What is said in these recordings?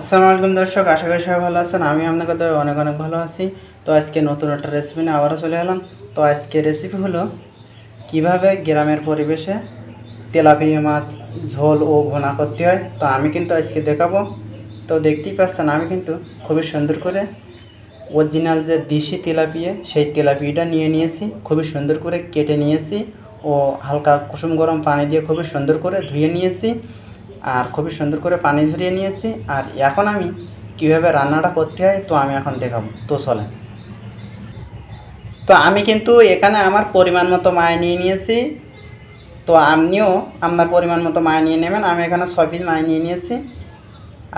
আসসালামু আলাইকুম দর্শক, আশা করি সবাই ভালো আছেন। আমি আপনাদের দয়ে অনেক অনেক ভালো আছি। তো আজকে নতুন একটা রেসিপি নিয়ে আবারও চলে এলাম। তো আজকে রেসিপি হলো কীভাবে গ্রামের পরিবেশে তেলাপিয়া মাছ, ঝোল ও ভোনা করতে হয়। তো আমি কিন্তু আজকে দেখাবো। তো দেখতেই পাচ্ছেন, আমি কিন্তু খুবই সুন্দর করে অরিজিনাল যে দেশি তেলাপিয়া, সেই তেলাপিয়াটা নিয়ে নিয়েছি। খুবই সুন্দর করে কেটে নিয়েছি ও হালকা কুসুম গরম পানি দিয়ে খুবই সুন্দর করে ধুয়ে নিয়েছি। আর খুবই সুন্দর করে পানি ঝরিয়ে নিয়েছি। আর এখন আমি কীভাবে রান্নাটা করতে হয়, তো আমি এখন দেখাবো। তো চলে তো আমি কিন্তু এখানে আমার পরিমাণ মতো মায় নিয়ে নিয়েছি। তো আপনিও আপনার পরিমাণ মতো মায় নিয়ে নেবেন। আমি এখানে ছয় পিস মায় নিয়ে নিয়েছি।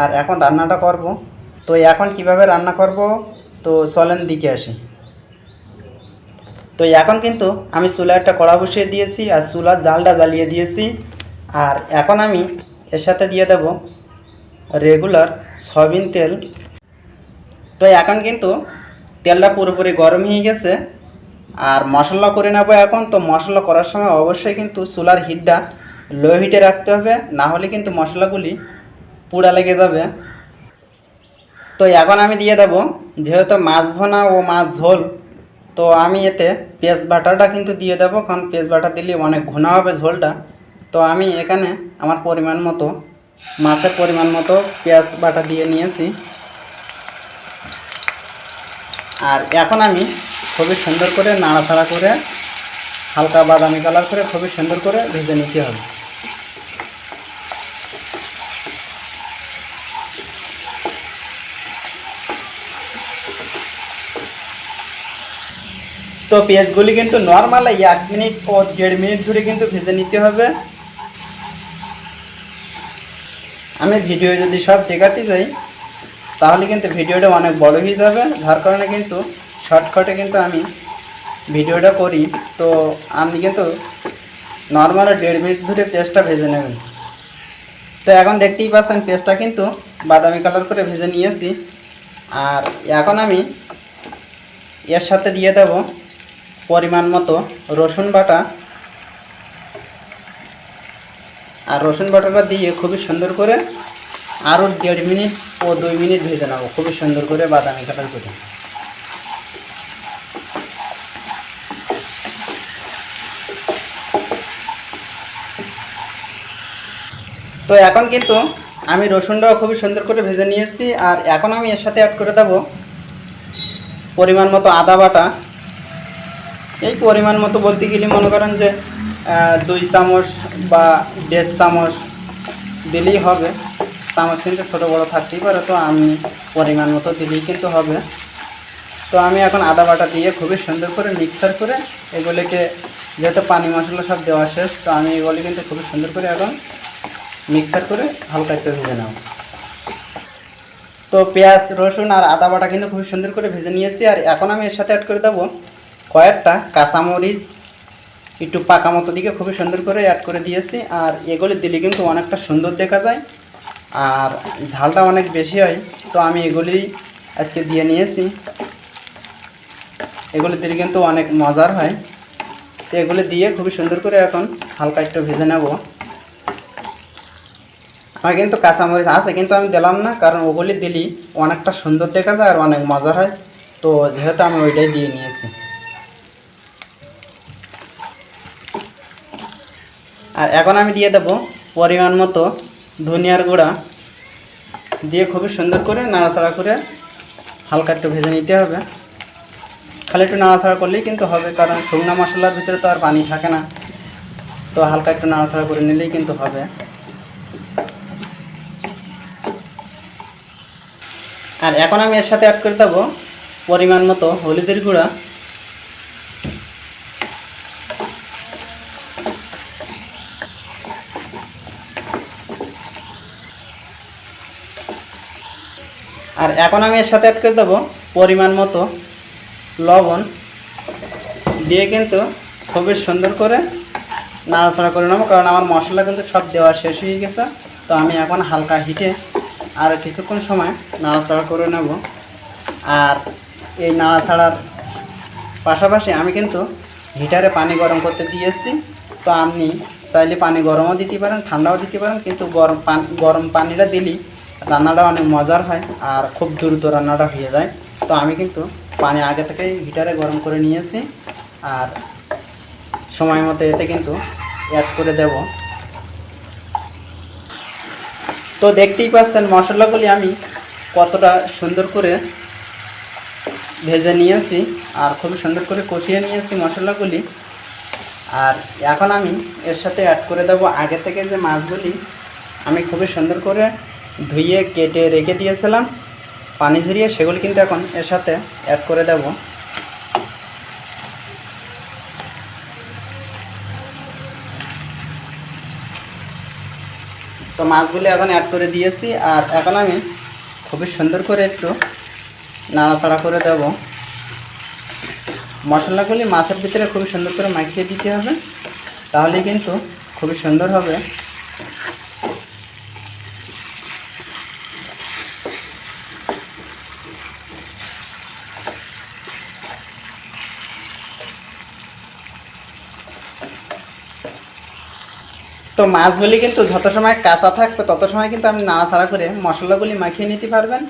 আর এখন রান্নাটা করব। তো এখন কীভাবে রান্না করব, তো চলেন দিকে আসি। তো এখন কিন্তু আমি চুলা একটা কড়া বসিয়ে দিয়েছি, আর চুলার জালটা জ্বালিয়ে দিয়েছি। আর এখন আমি এর সাথে দিয়ে দেব রেগুলার সয়াবিন তেল। তো এখন কিন্তু তেলটা পুরোপুরি গরম হয়ে গেছে আর মশলা করে নেব এখন। তো মশলা করার সময় অবশ্যই কিন্তু চুলার হিটটা লো হিটে রাখতে হবে, না হলে কিন্তু মশলাগুলি পুড়া লেগে যাবে। তো এখন আমি দিয়ে দেব, যেহেতু মাছ ভোনা ও মাছ ঝোল, তো আমি এতে পেঁয়াজ বাটাটা কিন্তু দিয়ে দেবো, কারণ পেঁয়াজ বাটা দিলে অনেক ঘন হবে ঝোলটা। তো আমি এখানে আমার পরিমাণ মতো, মাছের পরিমাণ মতো পেঁয়াজ বাটা দিয়ে নিয়েছি। আর এখন আমি খুবই সুন্দর করে নাড়াচাড়া করে, হালকা বাদামি কালার করে খুবই সুন্দর করে ভেজে নিতে হবে। তো পেঁয়াজগুলি কিন্তু নর্মাল এক মিনিট ও দেড় মিনিট ধরে কিন্তু ভেজে নিতে হবে। আমি ভিডিও যদি সব দেখাতে যাই, তাহলে কিন্তু ভিডিওটা অনেক বড় হয়ে যাবে। যার কারণে কিন্তু শর্টকাটে কিন্তু আমি ভিডিওটা করি। তো আপনি কিন্তু নর্মাল দেড় মিনিট ধরে পেস্টটা ভেজে নেবেন তো এখন দেখতেই পাচ্ছেন, পেস্টটা কিন্তু বাদামি কালার করে ভেজে নিয়েছি। আর এখন আমি এর সাথে দিয়ে দেব পরিমাণ মতো রসুন বাটা। আর রসুন বাটাটা দিয়ে খুবই সুন্দর করে আরও দেড় মিনিট ও দুই মিনিট ভেজে নেব। খুবই সুন্দর করে বাদামি কালার করে তো এখন কিন্তু আমি রসুনটাও খুবই সুন্দর করে ভেজে নিয়েছি আর এখন আমি এর সাথে অ্যাড করে দেবো পরিমাণ মতো আদা বাটা। এই পরিমাণ মতো বলতে গেলে মনে করেন যে দুই চামচ বা দেড় চামচ দিলেই হবে। চামচ কিন্তু ছোটো বড়ো থাকতেই পারে, তো আমি পরিমাণ মতো দিলেই কিন্তু হবে। তো আমি এখন আদা বাটা দিয়ে খুবই সুন্দর করে মিক্সার করে এগুলিকে যেহেতু পানি মশলা সব দেওয়া শেষ, তো আমি এগুলি কিন্তু খুবই সুন্দর করে এখন মিক্সার করে হালকা একটু ভেজে নেব। তো পেঁয়াজ, রসুন আর আদা বাটা কিন্তু খুবই সুন্দর করে ভেজে নিয়েছি, আর এখন আমি এর সাথে অ্যাড করে দেবো কয়েকটা কাঁচামরিচ একটু পাকা মতো দিকে খুবই সুন্দর করে অ্যাড করে দিয়েছি। আর এগুলি দিলে কিন্তু অনেকটা সুন্দর দেখা যায়। আর ঝালটা অনেক বেশি হয়, তো আমি এগুলি আজকে দিয়ে নিয়েছি। এগুলি দিলে কিন্তু অনেক মজার হয়। তো এগুলি দিয়ে খুবই সুন্দর করে এখন হালকা একটু ভেজে নেব। আমার কিন্তু কাঁচামরিচ আছে, কিন্তু আমি দিলাম না, কারণ ওগুলি দিলি অনেকটা সুন্দর দেখা যায় আর অনেক মজার হয়। তো যেহেতু আমি ওইটাই দিয়ে নিয়েছি। আর এখন আমি দিয়ে দেবো পরিমাণ মতো ধনিয়ার গুঁড়া। দিয়ে খুবই সুন্দর করে নাড়াচাড়া করে হালকা একটু ভেজে নিতে হবে। খালি একটু নাড়াচাড়া করলেই কিন্তু হবে, কারণ শুকনো মশলার ভিতরে তো আর পানি থাকে না। তো হালকা একটু নাড়াচাড়া করে নিলেই কিন্তু হবে। আর এখন আমি এর সাথে অ্যাড করে দেবো পরিমাণ মতো হলুদের গুঁড়া। আর এখন আমি এর সাথে অ্যাড করে দেবো পরিমাণ মতো লবণ। দিয়ে কিন্তু খুবই সুন্দর করে নাড়াচাড়া করে নেব, কারণ আমার মশলা কিন্তু সব দেওয়া শেষ হয়ে গেছে। তো আমি এখন হালকা হিটে আর কিছুক্ষণ সময় নাড়াচাড়া করে নেব। আর এই নাড়াচাড়ার পাশাপাশি আমি কিন্তু হিটারে পানি গরম করতে দিয়েছি। তো আপনি চাইলে পানি গরমও দিতে পারেন, ঠান্ডাও দিতে পারেন, কিন্তু গরম পানি গরম পানিটা দিলেই রান্নাটা অনেক মজার হয় আর খুব দ্রুত রান্নাটা হয়ে যায়। তো আমি কিন্তু পানি আগে থেকেই হিটারে গরম করে নিয়েছি আর সময় মতো এতে কিন্তু অ্যাড করে দেব। তো দেখতেই পাচ্ছেন মশলাগুলি আমি কতটা সুন্দর করে ভেজে নিয়েছি আর খুব সুন্দর করে কষিয়ে নিয়েছি মশলাগুলি। আর এখন আমি এর সাথে অ্যাড করে দেবো। আগে থেকে যে মাছগুলি আমি খুবই সুন্দর করে ধুয়ে কেটে রেখে দিয়েছিলাম। পানি ঝরিয়ে সেগুলি কিন্তু এখন এর সাথে অ্যাড করে দেব। তো মাছগুলি এখন অ্যাড করে দিয়েছি আর এখন আমি খুবই সুন্দর করে একটু নাড়াচাড়া করে দেব। মশলাগুলি মাছের ভিতরে খুবই সুন্দর করে মাখিয়ে দিতে হবে। তাহলেই কিন্তু খুবই সুন্দর হবে। তো মাছগুলি কিন্তু যত সময় কাঁচা থাকবে, তত সময় কিন্তু আপনি নাড়াচাড়া করে মশলাগুলি মাখিয়ে নিতে পারবেন।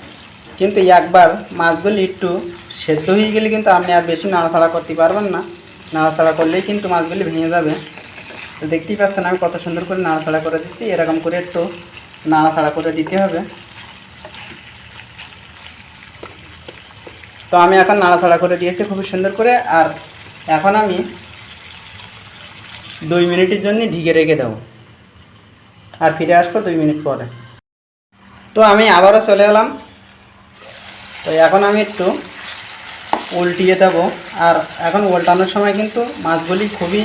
কিন্তু একবার মাছগুলি একটু সেদ্ধ হয়ে গেলে কিন্তু আপনি আর বেশি নাড়াচাড়া করতে পারবেন না। নাড়াচাড়া করলেই কিন্তু মাছগুলি ভেঙে যাবে। তো দেখতেই পাচ্ছেন আমি কত সুন্দর করে নাড়াচাড়া করে দিচ্ছি। এরকম করে একটু নাড়াচাড়া করে দিতে হবে। তো আমি এখন নাড়াচাড়া করে দিয়েছি খুবই সুন্দর করে। আর এখন আমি দুই মিনিটের জন্য ঢিকে রেখে দেবো। আর ফিরে আসব দুই মিনিট পরে। তো আমি আবারও চলে এলাম। তো এখন আমি একটু উল্টিয়ে দেবো। আর এখন উল্টানোর সময় কিন্তু মাছগুলি খুবই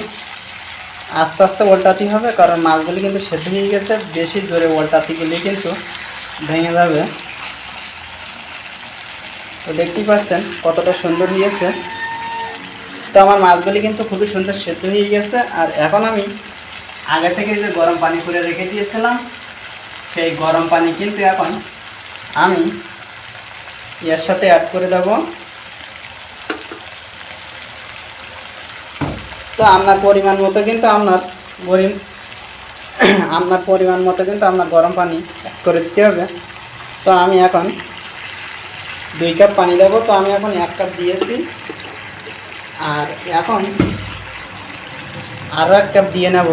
আস্তে আস্তে উল্টাতে হবে, কারণ মাছগুলি কিন্তু সেদ্ধ হয়ে গেছে। বেশি জোরে উল্টাতে গেলেই কিন্তু ভেঙে যাবে। তো দেখতেই পাচ্ছেন কতটা সুন্দর হয়েছে। তো আমার মাছগুলি কিন্তু খুবই সুন্দর সেদ্ধ হয়ে গেছে। আর এখন আমি আগে থেকে যে গরম পানি করে রেখে দিয়েছিলাম, সেই গরম পানি কিন্তু এখন আমি এর সাথে অ্যাড করে দেব। তো আপনার পরিমাণ মতো কিন্তু আপনার গরিম, আপনার পরিমাণ মতো কিন্তু আপনার গরম পানি অ্যাড করে দিতে হবে। তো আমি এখন দুই কাপ পানি দেবো। তো আমি এখন এক কাপ দিয়েছি। আর এখন আরও এক কাপ দিয়ে নেব।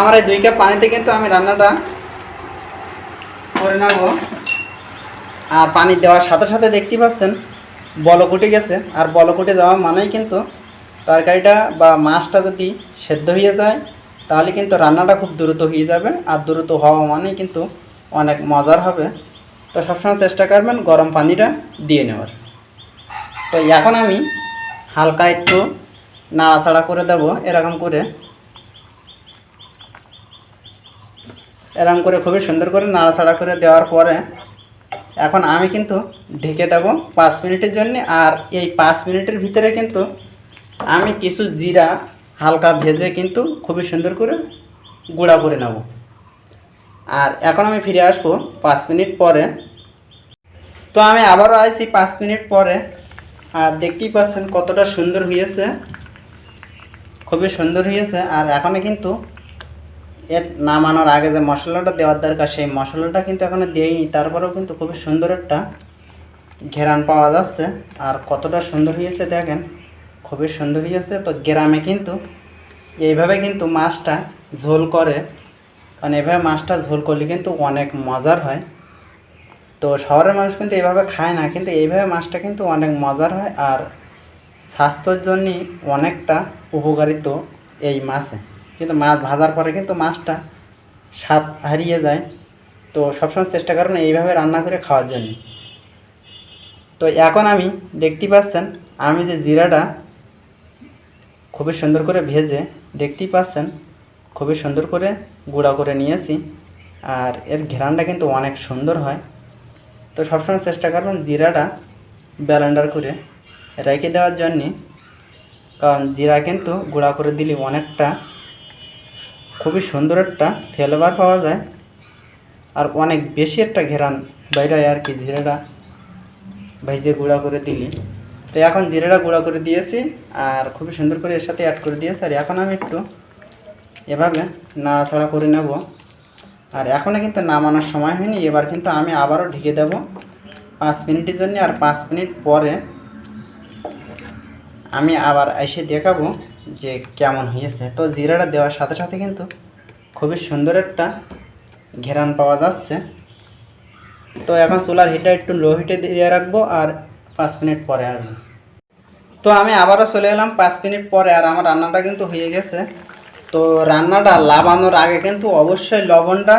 আমার এই দুই কাপ পানিতে কিন্তু আমি রান্নাটা করে নেব। আর পানি দেওয়ার সাথে সাথে দেখতে পাচ্ছেন বলকুটে গেছে। আর বলকুটে যাওয়া মানেই কিন্তু তরকারিটা বা মাছটা যদি সেদ্ধ হয়ে যায়, তাহলে কিন্তু রান্নাটা খুব দ্রুত হয়ে যাবে। আর দ্রুত হওয়া মানেই কিন্তু অনেক মজার হবে। তো সবসময় চেষ্টা করবেন গরম পানিটা দিয়ে নেওয়ার। তো এখন আমি হালকা একটু নাড়াচাড়া করে দেব, এরকম করে। এরকম করে খুবই সুন্দর করে নাড়াচাড়া করে দেওয়ার পরে এখন আমি কিন্তু ঢেকে দেব পাঁচ মিনিটের জন্য। আর এই পাঁচ মিনিটের ভিতরে কিন্তু আমি কিছু জিরা হালকা ভেজে কিন্তু খুবই সুন্দর করে গুঁড়া করে নেব। আর এখন আমি ফিরে আসব পাঁচ মিনিট পরে। তো আমি আবারও আসছি পাঁচ মিনিট পরে। আর দেখতেই পাচ্ছেন কতটা সুন্দর হয়েছে। খুবই সুন্দর হয়েছে। আর এখনও কিন্তু এর নামানোর আগে যে মশলাটা দেওয়ার দরকার, সেই মশলাটা কিন্তু এখনও দিইনি। তারপরেও কিন্তু খুবই সুন্দর একটা ঘেরান পাওয়া যাচ্ছে। আর কতটা সুন্দর হয়েছে দেখেন, খুবই সুন্দর হয়েছে। তো গ্রামে কিন্তু এইভাবে কিন্তু মাছটা ঝোল করে। কারণ এভাবে মাছটা ঝোল করলে কিন্তু অনেক মজার হয়। তো শহরের মানুষ কিন্তু এইভাবে খায় না, কিন্তু এইভাবে মাছটা কিন্তু অনেক মজার হয়। আর স্বাস্থ্যের জন্য অনেকটা উপকারিত এই মাছে। কিন্তু মাছ ভাজার পরে কিন্তু মাছটা স্বাদ হারিয়ে যায়। তো সবসময় চেষ্টা করবেন এইভাবে রান্না করে খাওয়ার জন্য। তো এখন আমি দেখতে পাচ্ছেন, আমি যে জিরাটা খুবই সুন্দর করে ভেজে দেখতেই পাচ্ছেন, খুবই সুন্দর করে গুঁড়া করে নিয়েছি। আর এর ঘেরানটা কিন্তু অনেক সুন্দর হয়। তো সবসময় চেষ্টা করবেন জিরাটা ব্যালেন্ডার করে রেখে দেওয়ার জন্যে। কারণ জিরা কিন্তু গুঁড়া করে দিলে অনেকটা খুবই সুন্দর একটা ফ্লেভার পাওয়া যায়। আর অনেক বেশি একটা ঘেরান বাইরে আর কি জিরেটা ভেজে গুঁড়া করে দিলি। তো এখন জিরেটা গুঁড়া করে দিয়েছি আর খুবই সুন্দর করে এর সাথে অ্যাড করে দিয়েছি। আর এখন আমি একটু এভাবে নাড়াচাড়া করে নেব। আর এখনও কিন্তু নামানোর সময় হয়নি, এবার কিন্তু আমি আবারও ঢেকে দেব। পাঁচ মিনিটের জন্য আর পাঁচ মিনিট পরে আমি আবার এসে দেখাবো। যে কেমন হয়েছে। তো জিরাটা দেওয়ার সাথে সাথে কিন্তু খুবই সুন্দর একটা ঘেরান পাওয়া যাচ্ছে। তো এখন চুলার হিটটা একটু লো হিটে দিয়ে রাখব আর পাঁচ মিনিট পরে আসব তো আমি আবারও চলে এলাম পাঁচ মিনিট পরে আর আমার রান্নাটা কিন্তু হয়ে গেছে। তো রান্নাটা লাবানোর আগে কিন্তু অবশ্যই লবণটা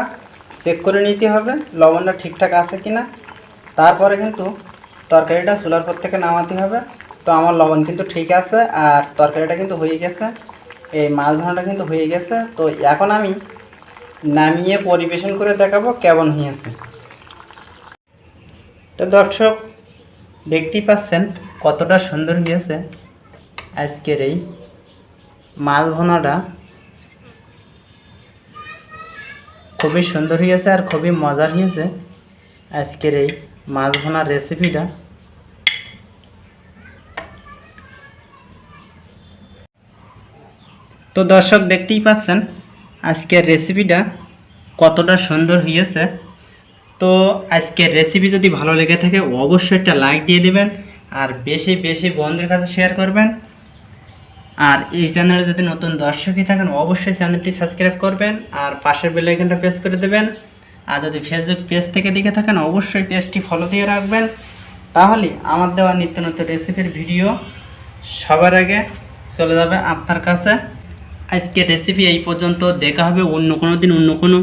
চেক করে নিতে হবে, লবণটা ঠিকঠাক আছে কি না তারপরে কিন্তু তরকারিটা চুলার পর থেকে নামাতে হবে। তো আমার লবণ কিন্তু ঠিক আছে আর তরকারিটা কিন্তু হয়ে গেছে। এই মাছ ভাড়াটা কিন্তু হয়ে গেছে। তো এখন আমি নামিয়ে পরিবেশন করে দেখাবো কেমন হয়েছে। তো দর্শক, দেখতেই পাচ্ছেন কতটা সুন্দর হয়েছে আজকের এই মাছ ভোনাটা খুবই সুন্দর হয়েছে আর খুবই মজার হয়েছে আজকের এই মাছ ভোনার রেসিপিটা তো দর্শক দেখতেই পাচ্ছেন, আজকের রেসিপিটা কতটা সুন্দর হয়েছে। তো আজকের রেসিপি যদি ভালো লেগে থাকে, অবশ্যই একটা লাইক দিয়ে দেবেন, আর বেশি বেশি বন্ধুদের কাছে শেয়ার করবেন। আর এই চ্যানেলে যদি নতুন দর্শকই থাকেন, অবশ্যই চ্যানেলটি সাবস্ক্রাইব করবেন, আর পাশের বেল আইকনটা প্রেস করে দেবেন। আর যদি ফেসবুক পেজ থেকে দেখে থাকেন, অবশ্যই পেজটি ফলো দিয়ে রাখবেন। তাহলে আমার দেওয়া নিত্য নতুন রেসিপির ভিডিও সবার আগে চলে যাবে আপনার কাছে। আজকের রেসিপি এই পর্যন্ত। দেখা হবে অন্য কোনো দিন, অন্য কোনো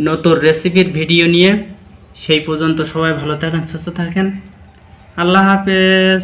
নতুন রেসিপির ভিডিও নিয়ে। সেই পর্যন্ত সবাই ভালো থাকেন, সুস্থ থাকেন। আল্লাহ হাফেজ।